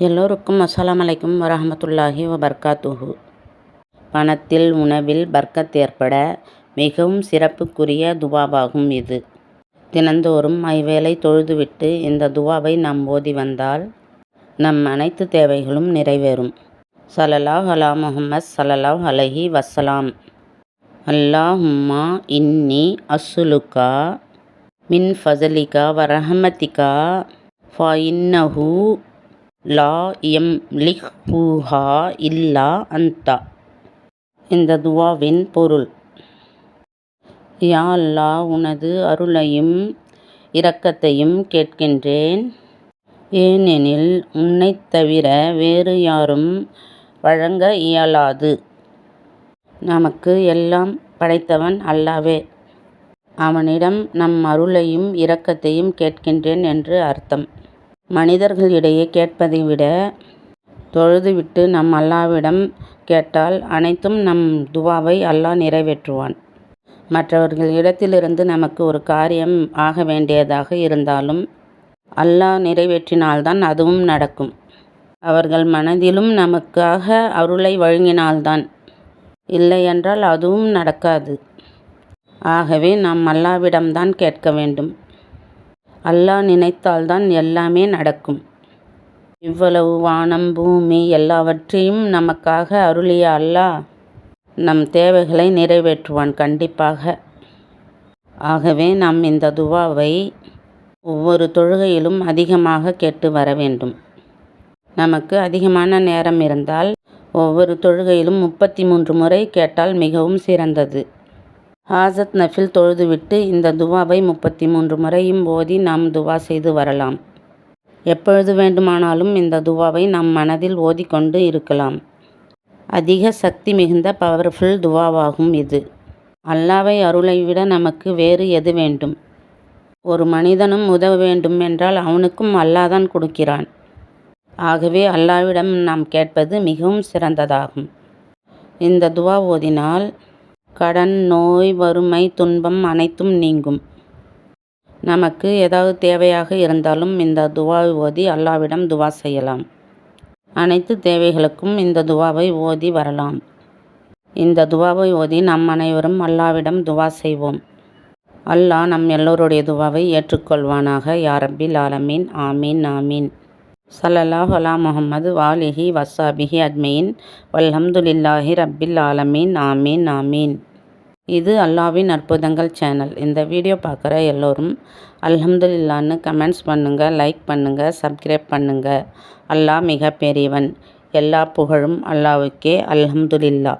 எல்லோருக்கும் அஸ்லாம் அலைக்கும் வரஹமத்துல்லாஹி வபர்காத்துஹு. பணத்தில் உணவில் பர்க்கத் ஏற்பட மிகவும் சிறப்புக்குரிய துவாவாகும் இது. தினந்தோறும் ஐவேளை தொழுதுவிட்டு இந்த துவாவை நாம் ஓதி வந்தால் நம் அனைத்து தேவைகளும் நிறைவேறும். சலலாஹ் அலா முஹம்மத் சலலாஹ் அலஹி வசலாம் அல்லாஹும்மா இன்னி அசுலுக்கா மின் ஃபசலிகா வரஹமதிகா ரஹமதிகா லா எம் லிஹ் பூஹா இல்லா அந்தா இந்த துவாவின் பொருள். யா அல்லா உனது அருளையும் இரக்கத்தையும் கேட்கின்றேன். ஏனெனில் உன்னைத் தவிர வேறு யாரும் வழங்க இயலாது. நமக்கு எல்லாம் படைத்தவன் அல்லாவே. அவனிடம் நம் அருளையும் இரக்கத்தையும் கேட்கின்றேன் என்று அர்த்தம். மனிதர்களிடையே கேட்பதை விட தொழுதுவிட்டு நம் அல்லாவிடம் கேட்டால் அனைத்தும் நம் துவாவை அல்லாஹ் நிறைவேற்றுவான். மற்றவர்கள் இடத்திலிருந்து நமக்கு ஒரு காரியம் ஆக வேண்டியதாக இருந்தாலும் அல்லாஹ் நிறைவேற்றினால்தான் அதுவும் நடக்கும். அவர்கள் மனதிலும் நமக்காக அருளை வழங்கினால்தான் இல்லையென்றால் அதுவும் நடக்காது. ஆகவே நாம் அல்லாவிடம்தான் கேட்க வேண்டும். அல்லாஹ் நினைத்தால்தான் எல்லாமே நடக்கும். இவ்வளவு வானம் பூமி எல்லாவற்றையும் நமக்காக அருளிய அல்லாஹ் நம் தேவைகளை நிறைவேற்றுவான் கண்டிப்பாக. ஆகவே நாம் இந்த துவாவை ஒவ்வொரு தொழுகையிலும் அதிகமாக கேட்டு வர வேண்டும். நமக்கு அதிகமான நேரம் இருந்தால் ஒவ்வொரு தொழுகையிலும் முப்பத்தி மூன்று முறை கேட்டால் மிகவும் சிறந்தது. ஹாஜத் நஃபில் தொழுதுவிட்டு இந்த துவாவை முப்பத்தி மூன்று முறையும் ஓதி நாம் துவா செய்து வரலாம். எப்பொழுது வேண்டுமானாலும் இந்த துவாவை நம் மனதில் ஓதிக்கொண்டு இருக்கலாம். அதிக சக்தி மிகுந்த பவர்ஃபுல் துவாவாகும் இது. அல்லாவை அருளை விட நமக்கு வேறு எது வேண்டும்? ஒரு மனிதனும் உதவ வேண்டும் என்றால் அவனுக்கும் அல்லாதான் கொடுக்கிறான். ஆகவே அல்லாவிடம் நாம் கேட்பது மிகவும் சிறந்ததாகும். இந்த துவா ஓதினால் கடன் நோய் வறுமை துன்பம் அனைத்தும் நீங்கும். நமக்கு ஏதாவது தேவையாக இருந்தாலும் இந்த துவாவை ஓதி அல்லாவிடம் துவா செய்யலாம். அனைத்து தேவைகளுக்கும் இந்த துவாவை ஓதி வரலாம். இந்த துவாவை ஓதி நம் அனைவரும் அல்லாவிடம் துவா செய்வோம். அல்லாஹ் நம் எல்லோருடைய துவாவை ஏற்றுக்கொள்வானாக. யாரபில் ஆலமீன். ஆமீன் ஆமீன். சல்லல்லாஹ் அலா முஹம்மது வாலிஹி வசாபிஹி அஜ்மீன். வல்ஹம்துலில்லாஹி ரப்பில் ஆலமீன். ஆமீன் ஆமீன். இது அல்லாவின் அற்புதங்கள் சேனல். இந்த வீடியோ பார்க்குற எல்லோரும் அல்ஹம்துலில்லான்னு கமெண்ட்ஸ் பண்ணுங்கள் லைக் பண்ணுங்கள் சப்ஸ்கிரைப் பண்ணுங்கள் அல்லாஹ் மிக பெரியவன் எல்லா புகழும் அல்லாவுக்கே அல்ஹம்துலில்லா